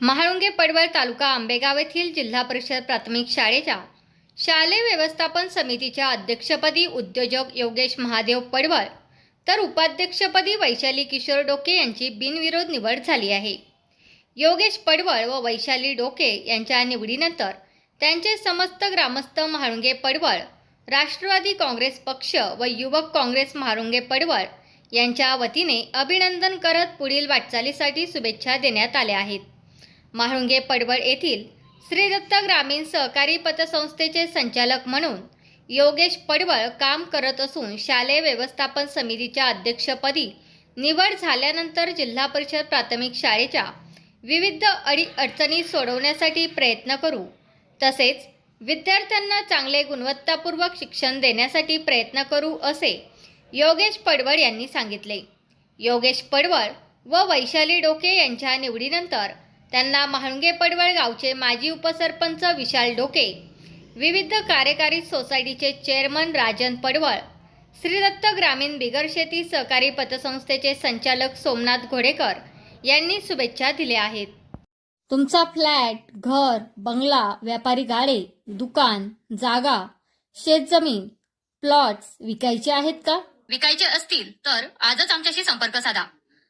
महाळुंगे पडवळ तालुका आंबेगाव येथील जिल्हा परिषद प्राथमिक शाळेच्या शालेय व्यवस्थापन समितीच्या अध्यक्षपदी उद्योजक योगेश महादेव पडवळ तर उपाध्यक्षपदी वैशाली किशोर डोके यांची बिनविरोध निवड झाली आहे. योगेश पडवळ व वैशाली डोके यांच्या निवडीनंतर त्यांचे समस्त ग्रामस्थ महाळुंगे पडवळ राष्ट्रवादी काँग्रेस पक्ष व युवक काँग्रेस महाळुंगे पडवळ यांच्या वतीने अभिनंदन करत पुढील वाटचालीसाठी शुभेच्छा देण्यात आल्या आहेत. म्हाळुंगे पडवळ येथील श्री दत्त ग्रामीण सहकारी पतसंस्थेचे संचालक म्हणून योगेश पडवळ काम करत असून शालेय व्यवस्थापन समितीच्या अध्यक्षपदी निवड झाल्यानंतर जिल्हा परिषद प्राथमिक शाळेच्या विविध अडी अडचणी सोडवण्यासाठी प्रयत्न करू. तसेच विद्यार्थ्यांना चांगले गुणवत्तापूर्वक शिक्षण देण्यासाठी प्रयत्न करू असे योगेश पडवळ यांनी सांगितले. योगेश पडवळ व वैशाली डोके यांच्या निवडीनंतर त्यांना महाळुंगे पडवळ गावचे माजी उपसरपंच विशाल डोके विविध कार्यकारी सोसायटीचे चेअरमन राजन पडवळ श्रीदत्त ग्रामीण बिगर शेती सहकारी पतसंस्थेचे संचालक सोमनाथ घोडेकर यांनी शुभेच्छा दिल्या आहेत. तुमचा फ्लॅट घर बंगला व्यापारी गाडे दुकान जागा शेतजमीन प्लॉट्स विकायचे आहेत का? विकायचे असतील तर आजच आमच्याशी संपर्क साधा.